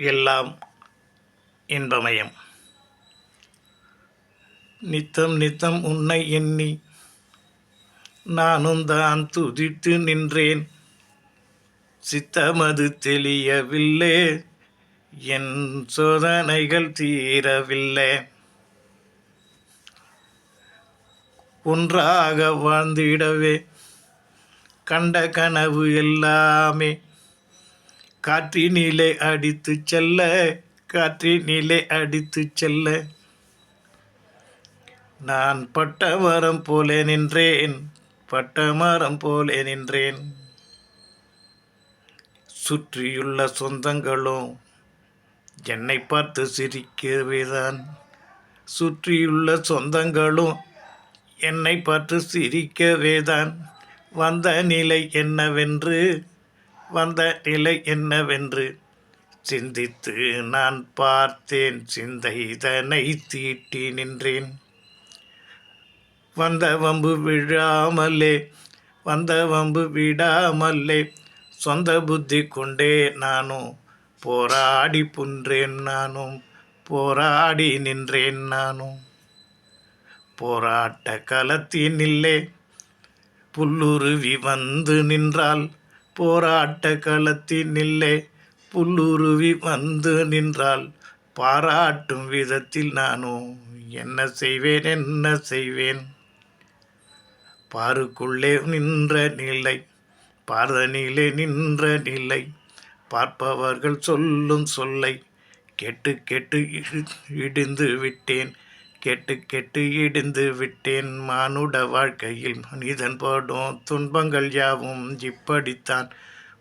எல்லாம் இன்பமயம். நித்தம் நித்தம் உன்னை எண்ணி நானும் தான் துதித்து நின்றேன். சித்தமது தெளியவில்லை என் சோதனைகள் தீரவில்லை. ஒன்றாக வாழ்ந்திடவே கண்ட கனவு எல்லாமே காற்றினிலே அடித்து செல்ல காற்றினிலே அடித்து செல்ல. நான் பட்ட மரம் நின்றேன் பட்ட மரம் போல நின்றேன். சுற்றியுள்ள சொந்தங்களும் என்னை பார்த்து சிரிக்கவேதான் சுற்றியுள்ள சொந்தங்களும் என்னை பார்த்து சிரிக்கவேதான். வந்த நிலை என்னவென்று வந்த நிலை என்னவென்று சிந்தித்து நான் பார்த்தேன் சிந்தை இதனை தீட்டி நின்றேன். வந்த வம்பு விழாமலே வந்த வம்பு விடாமல்லே சொந்த புத்தி கொண்டே நானும் போராடி புன்றேன் நானும் போராடி நின்றேன் நானும் போராட்ட களத்தினில்லே புல்லுருவி வந்து நின்றால் போராட்ட களத்தினில்லே புல்லுருவி வந்து நின்றால் பாராட்டும் விதத்தில் நானும் என்ன செய்வேன் என்ன செய்வேன்? பாருக்குள்ளே நின்ற நிலை பார்தனிலே நின்ற நிலை பார்ப்பவர்கள் சொல்லும் சொல்லை கெட்டு கெட்டு இடிந்து விட்டேன். கெட்டு கெட்டு இடிந்து விட்டேன் மானுட வாழ்க்கையில். மனிதன் படும் துன்பங்கள் யாவும் இப்படித்தான்.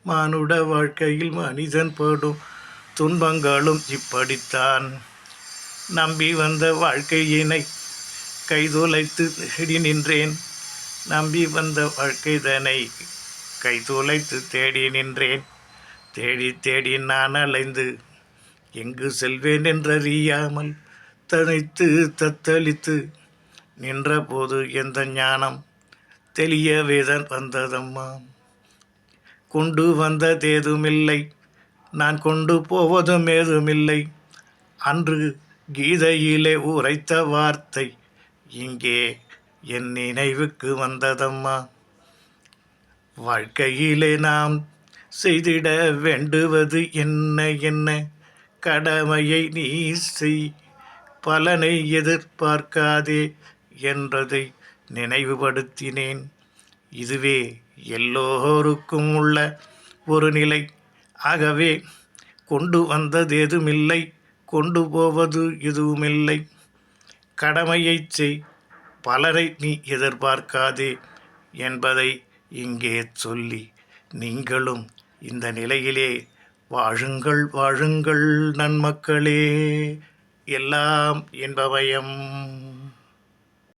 மானுட வாழ்க்கையில் மனிதன் படும் துன்பங்களும் இப்படித்தான். நம்பி வந்த வாழ்க்கையினை கைதுலைத்து தேடி நின்றேன். நம்பி வந்த வாழ்க்கைதனை கைதுலைத்து தேடி நின்றேன். தேடி தேடி நான் அலைந்து எங்கு செல்வேன் என்றறியாமல் தனித்து தத்தளித்து நின்றபோது எந்த ஞானம் தெளிய வேதன் வந்ததம்மா? கொண்டு வந்ததேதுமில்லை. நான் கொண்டு போவதும் ஏதுமில்லை. அன்று கீதையிலே உரைத்த வார்த்தை இங்கே என் நினைவுக்கு வந்ததம்மா? வாழ்க்கையிலே நாம் செய்திட வேண்டுவது என்ன என்ன? கடமையை நீ செய். பலனை எதிர்பார்க்காதே என்றதை நினைவுபடுத்தினேன். இதுவே எல்லோருக்கும் உள்ள ஒரு நிலை. ஆகவே கொண்டு வந்தது எதுவுமில்லை கொண்டு போவது எதுவுமில்லை. கடமையை செய். பலரை நீ எதிர்பார்க்காதே என்பதை இங்கே சொல்லி நீங்களும் இந்த நிலையிலே வாழுங்கள் வாழுங்கள் நன்மக்களே. எல்லாம் என்பவயம்.